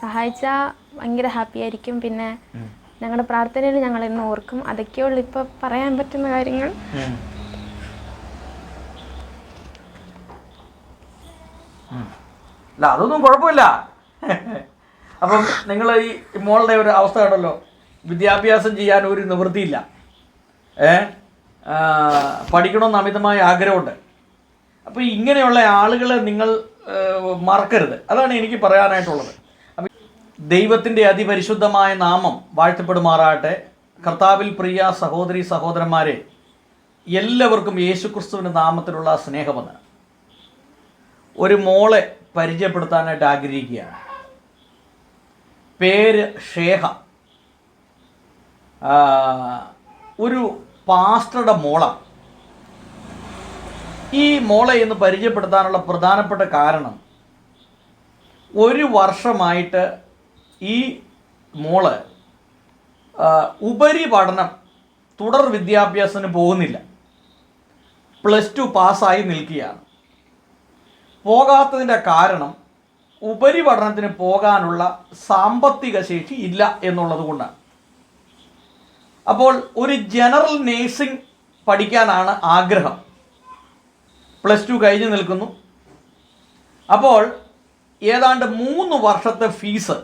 സഹായിച്ചാൽ ഭയങ്കര ഹാപ്പി ആയിരിക്കും. പിന്നെ ഞങ്ങളുടെ പ്രാർത്ഥനയിൽ ഞങ്ങൾ ഇന്ന് ഓർക്കും. അതൊക്കെയുള്ളൂ ഇപ്പോൾ പറയാൻ പറ്റുന്ന കാര്യങ്ങൾ. അല്ല അതൊന്നും കുഴപ്പമില്ല. അപ്പം നിങ്ങൾ ഈ മോളുടെ ഒരു അവസ്ഥ കണ്ടല്ലോ. വിദ്യാഭ്യാസം ചെയ്യാൻ ഒരു നിവൃത്തിയില്ല. ഏ? പഠിക്കണമെന്ന് അമിതമായ ആഗ്രഹമുണ്ട്. അപ്പോൾ ഇങ്ങനെയുള്ള ആളുകളെ നിങ്ങൾ മറക്കരുത്. അതാണ് എനിക്ക് പറയാനായിട്ടുള്ളത്. ദൈവത്തിന്റെ അതിപരിശുദ്ധമായ നാമം വാഴ്ത്തപ്പെടുമാറാകട്ടെ. കർത്താവിൽ പ്രിയ സഹോദരി സഹോദരന്മാരെ എല്ലാവർക്കും യേശുക്രിസ്തുവിന്റെ നാമത്തിലുള്ള സ്നേഹമെന്ന് ഒരു മോളെ പരിചയപ്പെടുത്താനായിട്ട് ആഗ്രഹിക്കുകയാണ്. പേര് ഷേഹ. ഒരു പാസ്റ്ററുടെ മോളാണ്. ഈ മോളെ ഇന്ന് പരിചയപ്പെടുത്താനുള്ള പ്രധാനപ്പെട്ട കാരണം ഒരു വർഷമായിട്ട് ഈ മോൾ ഉപരിപഠനം തുടർ വിദ്യാഭ്യാസത്തിന് പോകുന്നില്ല. പ്ലസ് ടു പാസ്സായി നിൽക്കുകയാണ്. പോകാത്തതിന്റെ കാരണം ഉപരിപഠനത്തിന് പോകാനുള്ള സാമ്പത്തിക ശേഷി ഇല്ല എന്നുള്ളത് കൊണ്ടാണ്. അപ്പോൾ ഒരു ജനറൽ നേഴ്സിംഗ് പഠിക്കാനാണ് ആഗ്രഹം. പ്ലസ് ടു കഴിഞ്ഞ് നിൽക്കുന്നു. അപ്പോൾ ഏതാണ്ട് മൂന്ന് വർഷത്തെ ഫീസ്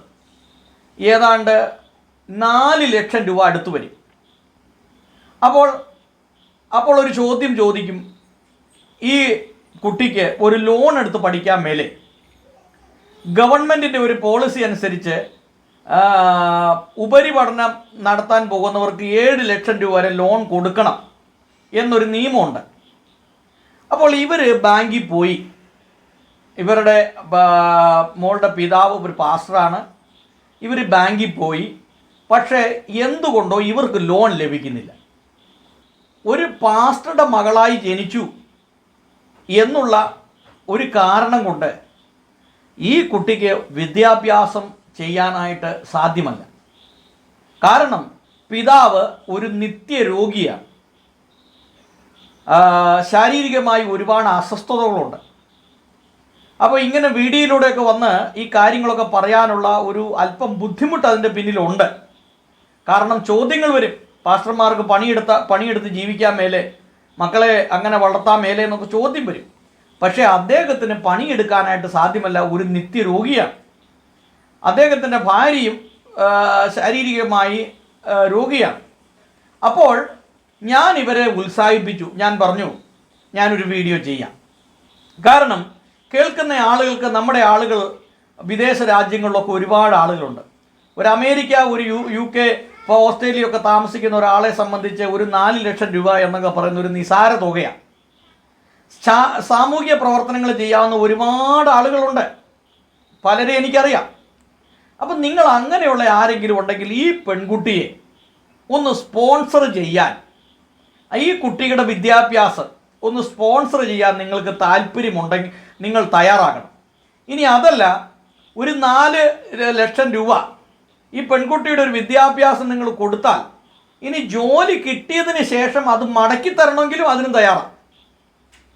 ഏതാണ്ട് നാല് ലക്ഷം രൂപ അടുത്ത് വരും. അപ്പോൾ അപ്പോൾ ഒരു ചോദ്യം ചോദിക്കും. ഈ കുട്ടിക്ക് ഒരു ലോൺ എടുത്ത് പഠിക്കാൻ മേലെ ഗവൺമെന്റിന്റെ ഒരു പോളിസി അനുസരിച്ച് ഉപരിപഠനം നടത്താൻ പോകുന്നവർക്ക് ഏഴ് ലക്ഷം രൂപ വരെ ലോൺ കൊടുക്കണം എന്നൊരു നിയമമുണ്ട്. അപ്പോൾ ഇവർ ബാങ്കിൽ പോയി. ഇവരുടെ മോളുടെ പിതാവ് ഒരു പാസ്റ്ററാണ്. ഇവർ ബാങ്കിൽ പോയി. പക്ഷേ എന്തുകൊണ്ടോ ഇവർക്ക് ലോൺ ലഭിക്കുന്നില്ല. ഒരു പാസ്റ്ററുടെ മകളായി ജനിച്ചു എന്നുള്ള ഒരു കാരണം കൊണ്ട് ഈ കുട്ടിക്ക് വിദ്യാഭ്യാസം ചെയ്യാനായിട്ട് സാധ്യമല്ല. കാരണം പിതാവ് ഒരു നിത്യരോഗിയാണ്. ശാരീരികമായി ഒരുപാട് അസ്വസ്ഥതകളുണ്ട്. അപ്പോൾ ഇങ്ങനെ വീഡിയോയിലൂടെയൊക്കെ വന്ന് ഈ കാര്യങ്ങളൊക്കെ പറയാനുള്ള ഒരു അല്പം ബുദ്ധിമുട്ട് അതിന്റെ പിന്നിലുണ്ട്. കാരണം ചോദ്യങ്ങൾ വരും. പാസ്റ്റർമാർക്ക് പണിയെടുത്ത പണിയെടുത്ത് ജീവിക്കാൻ മേലെ മക്കളെ അങ്ങനെ വളർത്താൻ മേലെ എന്നൊക്കെ ചോദ്യം വരും. പക്ഷേ അദ്ദേഹത്തിന് പണിയെടുക്കാനായിട്ട് സാധ്യമല്ല ഒരു നിത്യരോഗിയാണ്. അദ്ദേഹത്തിന്റെ ഭാര്യയും ശാരീരികമായി രോഗിയാണ്. അപ്പോൾ ഞാൻ ഇവരെ ഉത്സാഹിപ്പിച്ചു. ഞാൻ പറഞ്ഞു ഞാനൊരു വീഡിയോ ചെയ്യാം. കാരണം കേൾക്കുന്ന ആളുകൾക്ക് നമ്മുടെ ആളുകൾ വിദേശ രാജ്യങ്ങളിലൊക്കെ ഒരുപാട് ആളുകളുണ്ട്. ഒരു അമേരിക്ക ഒരു യു യു കെ ഇപ്പോൾ ഓസ്ട്രേലിയ ഒക്കെ താമസിക്കുന്ന ഒരാളെ സംബന്ധിച്ച് ഒരു നാല് ലക്ഷം രൂപ എന്നൊക്കെ പറയുന്ന ഒരു നിസാര തുകയാണ്. സാമൂഹിക പ്രവർത്തനങ്ങൾ ചെയ്യാവുന്ന ഒരുപാട് ആളുകളുണ്ട്. പലരെ എനിക്കറിയാം. അപ്പം നിങ്ങൾ അങ്ങനെയുള്ള ആരെങ്കിലും ഉണ്ടെങ്കിൽ ഈ പെൺകുട്ടിയെ ഒന്ന് സ്പോൺസർ ചെയ്യാൻ ഈ കുട്ടിയുടെ വിദ്യാഭ്യാസം ഒന്ന് സ്പോൺസർ ചെയ്യാൻ നിങ്ങൾക്ക് താല്പര്യമുണ്ടെങ്കിൽ നിങ്ങൾ തയ്യാറാകണം. ഇനി അതല്ല ഒരു നാല് ലക്ഷം രൂപ ഈ പെൺകുട്ടിയുടെ ഒരു വിദ്യാഭ്യാസം നിങ്ങൾ കൊടുത്താൽ ഇനി ജോലി കിട്ടിയതിന് ശേഷം അത് മടക്കി തരണമെങ്കിലും അതിനും തയ്യാറാണ്.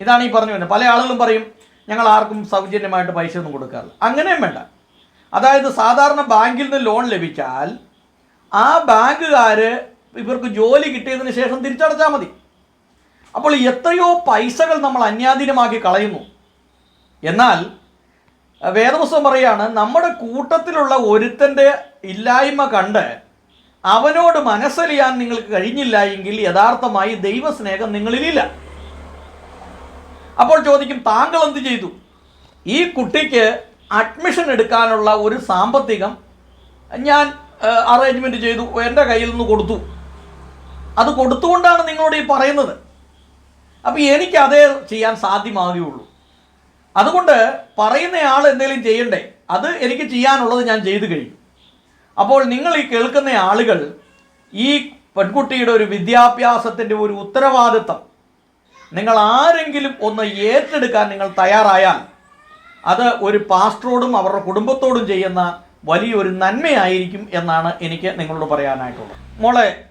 ഇതാണ് ഈ പറഞ്ഞു വരുന്നത്. പല ആളുകളും പറയും ഞങ്ങൾ ആർക്കും സൗജന്യമായിട്ട് പൈസ ഒന്നും കൊടുക്കാറില്ല. അങ്ങനെയും വേണ്ട. അതായത് സാധാരണ ബാങ്കിൽ നിന്ന് ലോൺ ലഭിച്ചാൽ ആ ബാങ്കുകാർ ഇവർക്ക് ജോലി കിട്ടിയതിന് ശേഷം തിരിച്ചടച്ചാൽ മതി. അപ്പോൾ എത്രയോ പൈസകൾ നമ്മൾ അന്യാധീനമാക്കി കളയുന്നു. എന്നാൽ വേദപുസ്തകം പറയാണ് നമ്മുടെ കൂട്ടത്തിലുള്ള ഒരുത്തന്റെ ഇല്ലായ്മ കണ്ട് അവനോട് മനസ്സലിയാൻ നിങ്ങൾക്ക് കഴിഞ്ഞില്ല എങ്കിൽ യഥാർത്ഥമായി ദൈവസ്നേഹം നിങ്ങളിലില്ല. അപ്പോൾ ചോദിക്കും താങ്കൾ എന്ത് ചെയ്തു? ഈ കുട്ടിക്ക് അഡ്മിഷൻ എടുക്കാനുള്ള ഒരു സാമ്പത്തികം ഞാൻ അറേഞ്ച്മെന്റ് ചെയ്തു എന്റെ കയ്യിൽ നിന്ന് കൊടുത്തു. അത് കൊടുത്തുകൊണ്ടാണ് നിങ്ങളോട് ഈ പറയുന്നത്. അപ്പോൾ എനിക്ക് അതേ ചെയ്യാൻ സാധ്യമാകുകയുള്ളൂ. അതുകൊണ്ട് പറയുന്നയാൾ എന്തെങ്കിലും ചെയ്യണ്ടേ? അത് എനിക്ക് ചെയ്യാനുള്ളത് ഞാൻ ചെയ്തു കഴിഞ്ഞു. അപ്പോൾ നിങ്ങൾ ഈ കേൾക്കുന്ന ആളുകൾ ഈ പെൺകുട്ടിയുടെ ഒരു വിദ്യാഭ്യാസത്തിന്റെ ഒരു ഉത്തരവാദിത്തം നിങ്ങൾ ആരെങ്കിലും ഒന്ന് ഏറ്റെടുക്കാൻ നിങ്ങൾ തയ്യാറായാൽ അത് ഒരു പാസ്റ്ററോടും അവരുടെ കുടുംബത്തോടും ചെയ്യുന്ന വലിയൊരു നന്മയായിരിക്കും എന്നാണ് എനിക്ക് നിങ്ങളോട് പറയാനായിട്ടുള്ളത്. മോളെ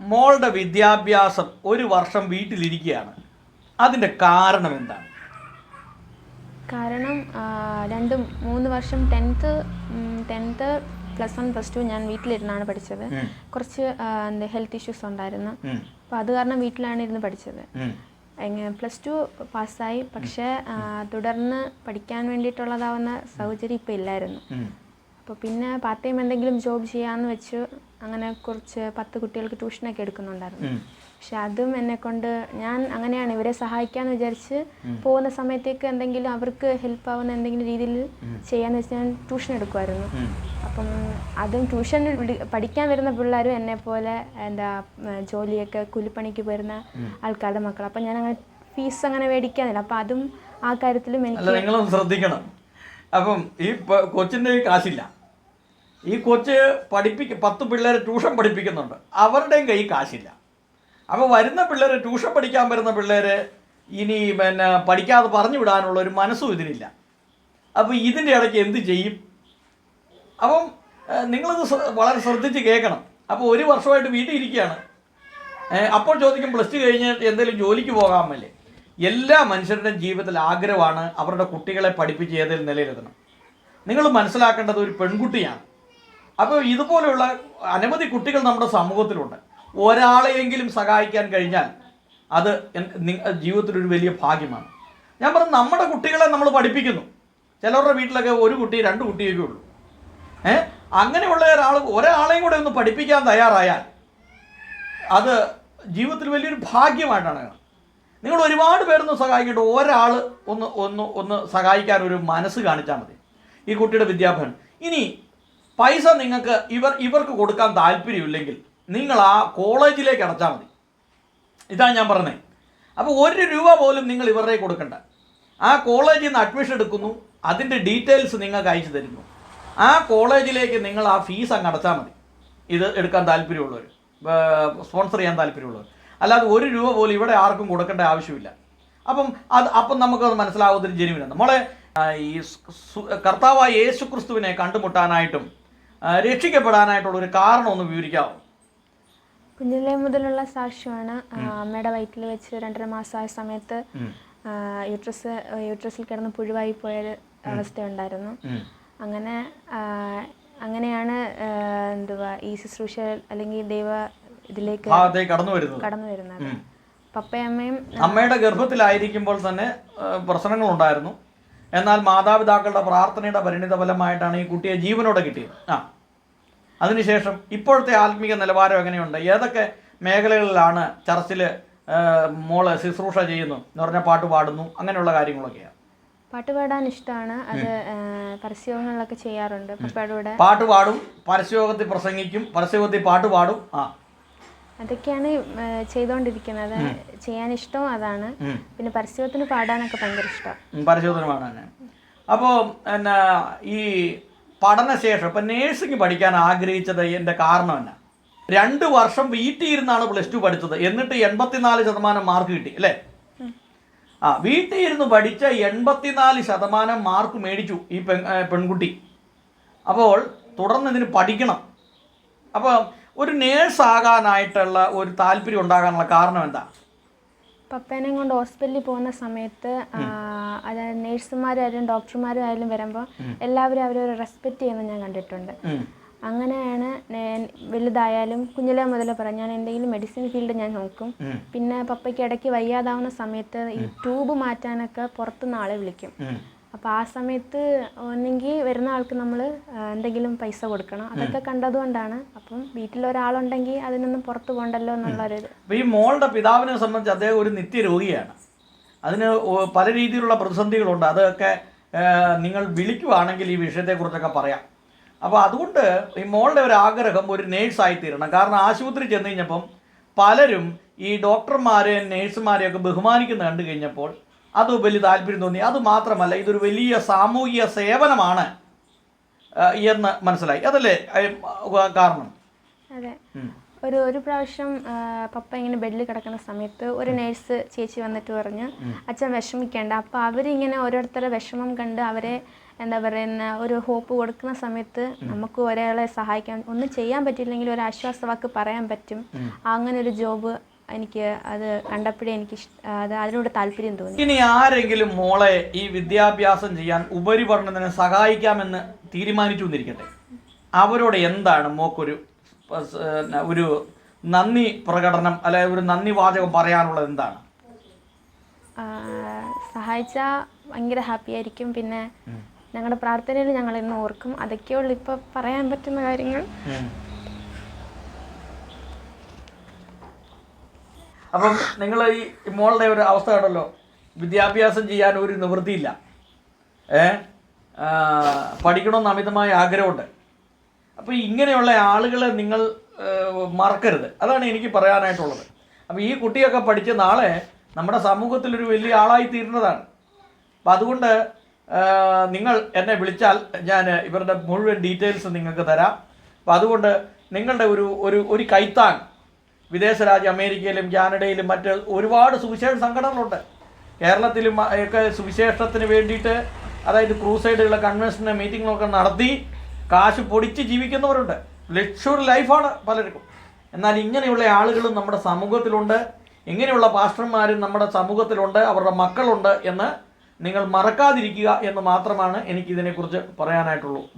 മോളുടെ വിദ്യാഭ്യാസം ഒരു വർഷം വീട്ടിലിരിക്കുകയാണ്. അതിന്റെ കാരണം എന്താണ്? കാരണം രണ്ടും മൂന്ന് വർഷം tenth tenth plus one plus two ഞാൻ വീട്ടിലിരുന്നാണ് പഠിച്ചത്. കുറച്ച് എന്താ ഹെൽത്ത് ഇഷ്യൂസ് ഉണ്ടായിരുന്നു. അപ്പം അത് കാരണം വീട്ടിലാണ് ഇരുന്ന് പഠിച്ചത്. പ്ലസ് ടു പാസ്സായി. പക്ഷേ തുടർന്ന് പഠിക്കാൻ വേണ്ടിയിട്ടുള്ളതാവുന്ന സൗകര്യം ഇപ്പം ഇല്ലായിരുന്നു. അപ്പോൾ പിന്നെ പാർട്ട് ടൈം എന്തെങ്കിലും ജോബ് ചെയ്യാമെന്ന് വെച്ച്. അങ്ങനെ കുറച്ച് പത്ത് കുട്ടികൾക്ക് ട്യൂഷനൊക്കെ എടുക്കുന്നുണ്ടായിരുന്നു. പക്ഷെ അതും എന്നെ കൊണ്ട് ഞാൻ അങ്ങനെയാണ് ഇവരെ സഹായിക്കാന്ന് വിചാരിച്ച് പോകുന്ന സമയത്തേക്ക് എന്തെങ്കിലും അവർക്ക് ഹെൽപ്പ് ആവുന്ന എന്തെങ്കിലും രീതിയിൽ ചെയ്യാന്ന് വെച്ച് ഞാൻ ട്യൂഷൻ എടുക്കുമായിരുന്നു. അപ്പം അതും ട്യൂഷൻ പഠിക്കാൻ വരുന്ന പിള്ളേരും എന്നെ പോലെ എന്താ ജോലിയൊക്കെ കൂലിപ്പണിക്ക് വരുന്ന ആൾക്കാരുടെ മക്കൾ അപ്പം ഞാൻ അങ്ങനെ ഫീസ് അങ്ങനെ മേടിക്കാനില്ല. അപ്പം അതും ആ കാര്യത്തിലും എനിക്ക് ശ്രദ്ധിക്കണം. അപ്പം ഈ കൊച്ചിന്റെ കൊച്ചിന്റെ കാശില്ല. ഈ കൊച്ച് പഠിപ്പിക്ക പത്ത് പിള്ളേരെ ട്യൂഷൻ പഠിപ്പിക്കുന്നുണ്ട്. അവരുടെയും കൈ കാശില്ല. അപ്പോൾ വരുന്ന പിള്ളേർ ട്യൂഷൻ പഠിക്കാൻ വരുന്ന പിള്ളേർ ഇനി പിന്നെ പഠിക്കാതെ പറഞ്ഞു വിടാനുള്ള ഒരു മനസ്സും ഇതിനില്ല. അപ്പോൾ ഇതിന്റെ ഇടയ്ക്ക് എന്ത് ചെയ്യും? അപ്പം നിങ്ങളിത് വളരെ ശ്രദ്ധിച്ച് കേൾക്കണം. അപ്പോൾ ഒരു വർഷമായിട്ട് വീട്ടിൽ ഇരിക്കുകയാണ്. അപ്പോൾ ചോദിക്കും പ്ലസ് ടു കഴിഞ്ഞ് എന്തെങ്കിലും ജോലിക്ക് പോകാമല്ലേ? എല്ലാ മനുഷ്യരുടെയും ജീവിതത്തിൽ ആഗ്രഹമാണ് അവരുടെ കുട്ടികളെ പഠിപ്പിച്ച് ഏതെങ്കിലും നിലയിലെത്തണം. നിങ്ങൾ മനസ്സിലാക്കേണ്ടത് ഒരു പെൺകുട്ടിയാണ്. അപ്പോൾ ഇതുപോലെയുള്ള അനവധി കുട്ടികൾ നമ്മുടെ സമൂഹത്തിലുണ്ട്. ഒരാളെയെങ്കിലും സഹായിക്കാൻ കഴിഞ്ഞാൽ അത് ജീവിതത്തിലൊരു വലിയ ഭാഗ്യമാണ്. ഞാൻ പറഞ്ഞു നമ്മുടെ കുട്ടികളെ നമ്മൾ പഠിപ്പിക്കുന്നു. ചിലവരുടെ വീട്ടിലൊക്കെ ഒരു കുട്ടി രണ്ട് കുട്ടിയൊക്കെ ഉള്ളൂ. ഏ? അങ്ങനെയുള്ള ഒരാൾ ഒരാളെയും കൂടെ ഒന്ന് പഠിപ്പിക്കാൻ തയ്യാറായാൽ അത് ജീവിതത്തിൽ വലിയൊരു ഭാഗ്യമായിട്ടാണ്. നിങ്ങൾ ഒരുപാട് പേരൊന്ന് സഹായിക്കട്ടെ. ഒരാൾ ഒന്ന് ഒന്ന് ഒന്ന് സഹായിക്കാൻ ഒരു മനസ്സ് കാണിച്ചാൽ മതി. ഈ കുട്ടിയുടെ വിദ്യാഭ്യാസം. ഇനി പൈസ നിങ്ങൾക്ക് ഇവർ ഇവർക്ക് കൊടുക്കാൻ താല്പര്യമില്ലെങ്കിൽ നിങ്ങൾ ആ കോളേജിലേക്ക് അടച്ചാൽ മതി. ഇതാണ് ഞാൻ പറഞ്ഞത് അപ്പോൾ ഒരു രൂപ പോലും നിങ്ങൾ ഇവരുടെ കൊടുക്കണ്ട. ആ കോളേജിൽ നിന്ന് അഡ്മിഷൻ എടുക്കുന്നു അതിന്റെ ഡീറ്റെയിൽസ് നിങ്ങൾക്ക് അയച്ചു തരുന്നു. ആ കോളേജിലേക്ക് നിങ്ങൾ ആ ഫീസ് അങ്ങ് അടച്ചാൽ മതി. ഇത് എടുക്കാൻ താല്പര്യമുള്ളവർ സ്പോൺസർ ചെയ്യാൻ താല്പര്യമുള്ളവർ. അല്ലാതെ ഒരു രൂപ പോലും ഇവിടെ ആർക്കും കൊടുക്കേണ്ട ആവശ്യമില്ല. അപ്പം അത് അപ്പം നമുക്കത് മനസ്സിലാവുന്നൊരു ജനുവിനാണ്. നമ്മളെ ഈ കർത്താവായ യേശു ക്രിസ്തുവിനെ കണ്ടുമുട്ടാനായിട്ടും രക്ഷിക്കപ്പെടാനായിട്ടുള്ള ഒരു കാരണം ഒന്ന് വിവരിക്കാമോ കുഞ്ഞിലെ മുതലുള്ള സാക്ഷ്യമാണ്. അമ്മയുടെ വയറ്റിൽ വെച്ച് രണ്ടര മാസമായ സമയത്ത്. യൂട്രസ് യൂട്രസിൽ കിടന്ന് പുഴുവായി പോയ അവസ്ഥയുണ്ടായിരുന്നു. ഉണ്ടായിരുന്നു അങ്ങനെ അങ്ങനെയാണ് എന്തുവാ ഈ ശുശ്രൂഷ അല്ലെങ്കിൽ ദൈവ ഇതിലേക്ക് കടന്നു വരുന്നത്. കടന്നു വരുന്നത്. പപ്പയമ്മയും അമ്മയുടെ ഗർഭത്തിലായിരിക്കുമ്പോൾ തന്നെ പ്രശ്നങ്ങൾ പ്രശ്നങ്ങളുണ്ടായിരുന്നു. എന്നാൽ മാതാപിതാക്കളുടെ പ്രാർത്ഥനയുടെ പരിണിത ഫലമായിട്ടാണ് ഈ കുട്ടിയെ ജീവനോടെ കിട്ടിയത്. ആ. അതിനുശേഷം ഇപ്പോഴത്തെ ആത്മീക നിലവാരം എങ്ങനെയുണ്ട്? ഏതൊക്കെ മേഖലകളിലാണ് ചർച്ചിൽ മോൾ ശുശ്രൂഷ ചെയ്യുന്നു എന്ന് പറഞ്ഞാൽ പാട്ട് പാടുന്നു? അങ്ങനെയുള്ള കാര്യങ്ങളൊക്കെയാണ് പാട്ട് പാടാൻ ഇഷ്ടമാണ് അത് പരസ്യോഗങ്ങളൊക്കെ ചെയ്യാറുണ്ട്. പാട്ട് പാടും പരസ്യയോഗത്തിൽ പ്രസംഗിക്കും പരസ്യയോഗത്തിൽ പാട്ട് പാടും. ആ. അതൊക്കെയാണ് ചെയ്തോണ്ടിരിക്കുന്നത്. ചെയ്തുകൊണ്ടിരിക്കുന്നത് ചെയ്യാൻ ഇഷ്ടവും അതാണ് പിന്നെ പരസ്യത്തിന് പാടാനൊക്കെ ഭയങ്കര ഇഷ്ടം. പരസ്യത്തിന് പരിശോധനമാണ് അപ്പോ അപ്പോൾ എന്നാ ഈ പഠനശേഷം ഇപ്പം നേഴ്സിംഗ് പഠിക്കാൻ ആഗ്രഹിച്ചത് എന്റെ കാരണം എന്നാ? രണ്ട് വർഷം വീട്ടിൽ ഇരുന്നാണ് പ്ലസ് ടു പഠിച്ചത്. എന്നിട്ട് എൺപത്തിനാല് ശതമാനം മാർക്ക് കിട്ടി അല്ലേ? ആ വീട്ടിൽ ഇരുന്ന് പഠിച്ച എൺപത്തിനാല് ശതമാനം മാർക്ക് മേടിച്ചു ഈ പെൺ പെൺകുട്ടി. അപ്പോൾ തുടർന്ന് ഇതിന് പഠിക്കണം. അപ്പോൾ ഒരു നേഴ്സ് ആകാനായിട്ടുള്ള ഒരു താല്പര്യം ഉണ്ടാകാനുള്ള കാരണം എന്താ? പപ്പേനെ കൊണ്ട് ഹോസ്പിറ്റലിൽ പോകുന്ന സമയത്ത് അതായത് നേഴ്സുമാരായാലും ഡോക്ടർമാരും ആയാലും വരുമ്പോൾ എല്ലാവരും അവരെ റെസ്പെക്റ്റ് ചെയ്യുന്നത് ഞാൻ കണ്ടിട്ടുണ്ട്. അങ്ങനെയാണ് ഞാൻ വലുതായാലും കുഞ്ഞിലെ മുതൽ പറയാം ഞാൻ എന്തെങ്കിലും മെഡിസിൻ ഫീൽഡ് ഞാൻ നോക്കും. പിന്നെ പപ്പയ്ക്ക് ഇടയ്ക്ക് വയ്യാതാവുന്ന സമയത്ത് ഈ ട്യൂബ് മാറ്റാനൊക്കെ പുറത്തുനിന്ന് ആളെ വിളിക്കും. അപ്പോൾ ആ സമയത്ത് ഒന്നെങ്കിൽ വരുന്ന ആൾക്ക് നമ്മൾ എന്തെങ്കിലും പൈസ കൊടുക്കണം. അതൊക്കെ കണ്ടതുകൊണ്ടാണ്. അപ്പം വീട്ടിലൊരാളുണ്ടെങ്കിൽ അതിനൊന്നും പുറത്ത് പോകണ്ടല്ലോ എന്നുള്ളൊരു അപ്പോൾ ഈ മോളുടെ പിതാവിനെ സംബന്ധിച്ച് അദ്ദേഹം ഒരു നിത്യരോഗിയാണ്. അതിന് പല രീതിയിലുള്ള പ്രതിസന്ധികളുണ്ട്. അതൊക്കെ നിങ്ങൾ വിളിക്കുവാണെങ്കിൽ ഈ വിഷയത്തെക്കുറിച്ചൊക്കെ പറയാം. അപ്പോൾ അതുകൊണ്ട് ഈ മോളുടെ ഒരു ആഗ്രഹം ഒരു നേഴ്സായി തീരണം. കാരണം ആശുപത്രി ചെന്ന് കഴിഞ്ഞപ്പം പലരും ഈ ഡോക്ടർമാരെയും നേഴ്സുമാരെയൊക്കെ ബഹുമാനിക്കുന്ന കണ്ടു കഴിഞ്ഞപ്പോൾ അത് വലിയ താല്പര്യം തോന്നി. അത് മാത്രമല്ല ഇതൊരു വലിയ സാമൂഹിക സേവനമാണ് എന്ന് മനസ്സിലായി. അതല്ലേ കാരണം? അതെ. ഒരു ഒരു പ്രാവശ്യം പപ്പ ഇങ്ങനെ ബെഡിൽ കിടക്കുന്ന സമയത്ത് ഒരു നേഴ്സ് ചേച്ചി വന്നിട്ട് പറഞ്ഞു അച്ഛൻ വിഷമിക്കേണ്ട. അപ്പോൾ അവരിങ്ങനെ ഓരോരുത്തരെ വിഷമം കണ്ട് അവരെ എന്താ പറയുന്ന ഒരു ഹോപ്പ് കൊടുക്കുന്ന സമയത്ത് നമുക്ക് ഒരാളെ സഹായിക്കാൻ ഒന്നും ചെയ്യാൻ പറ്റില്ലെങ്കിൽ ഒരു ആശ്വാസവാക്ക് പറയാൻ പറ്റും. അങ്ങനെ ഒരു ജോബ് എനിക്ക് അത് കണ്ടപ്പോഴേ എനിക്ക് അത് അതിനോട് താല്പര്യം തോന്നി. ഇനി ആരെങ്കിലും മോളെ ഈ വിദ്യാഭ്യാസം ചെയ്യാൻ ഉപരിപഠനത്തിന് സഹായിക്കാമെന്ന് തീരുമാനിച്ചു എന്നിരിക്കട്ടെ. അവരോട് എന്താണ് മോക്കൊരു ഒരു നന്ദി പ്രകടനം അല്ലെ ഒരു നന്ദി വാചകം പറയാനുള്ളത് എന്താണ്? സഹായിച്ചാൽ ഭയങ്കര ഹാപ്പി ആയിരിക്കും. പിന്നെ ഞങ്ങളുടെ പ്രാർത്ഥനയിൽ ഞങ്ങൾ ഇന്ന് ഓർക്കും. അതൊക്കെയുള്ളൂ ഇപ്പൊ പറയാൻ പറ്റുന്ന കാര്യങ്ങൾ. അപ്പം നിങ്ങൾ ഈ മോളുടെ ഒരു അവസ്ഥ കണ്ടല്ലോ. വിദ്യാഭ്യാസം ചെയ്യാൻ ഒരു നിവൃത്തിയില്ല. ഏ? പഠിക്കണമെന്ന് അമിതമായ ആഗ്രഹമുണ്ട്. അപ്പോൾ ഇങ്ങനെയുള്ള ആളുകളെ നിങ്ങൾ മറക്കരുത്. അതാണ് എനിക്ക് പറയാനായിട്ടുള്ളത്. അപ്പോൾ ഈ കുട്ടിയൊക്കെ പഠിച്ച നാളെ നമ്മുടെ സമൂഹത്തിലൊരു വലിയ ആളായി തീരുന്നതാണ്. അപ്പം അതുകൊണ്ട് നിങ്ങൾ എന്നെ വിളിച്ചാൽ ഞാൻ ഇവരുടെ മുഴുവൻ ഡീറ്റെയിൽസ് നിങ്ങൾക്ക് തരാം. അപ്പം അതുകൊണ്ട് നിങ്ങളുടെ ഒരു ഒരു ഒരു കൈത്താങ് വിദേശ രാജ്യം അമേരിക്കയിലും കാനഡയിലും മറ്റ് ഒരുപാട് സുവിശേഷ സംഘടനകളുണ്ട്. കേരളത്തിലും ഒക്കെ സുവിശേഷത്തിന് വേണ്ടിയിട്ട് അതായത് ക്രൂസൈഡുള്ള കൺവെൻഷന് മീറ്റിങ്ങുകളൊക്കെ നടത്തി കാശ് പൊടിച്ച് ജീവിക്കുന്നവരുണ്ട്. ലക്ഷറി ലൈഫാണ് പലർക്കും. എന്നാൽ ഇങ്ങനെയുള്ള ആളുകളും നമ്മുടെ സമൂഹത്തിലുണ്ട്. ഇങ്ങനെയുള്ള പാസ്റ്റർമാരും നമ്മുടെ സമൂഹത്തിലുണ്ട്. അവരുടെ മക്കളുണ്ട് എന്ന് നിങ്ങൾ മറക്കാതിരിക്കുക എന്ന് മാത്രമാണ് എനിക്കിതിനെക്കുറിച്ച് പറയാനായിട്ടുള്ളൂ.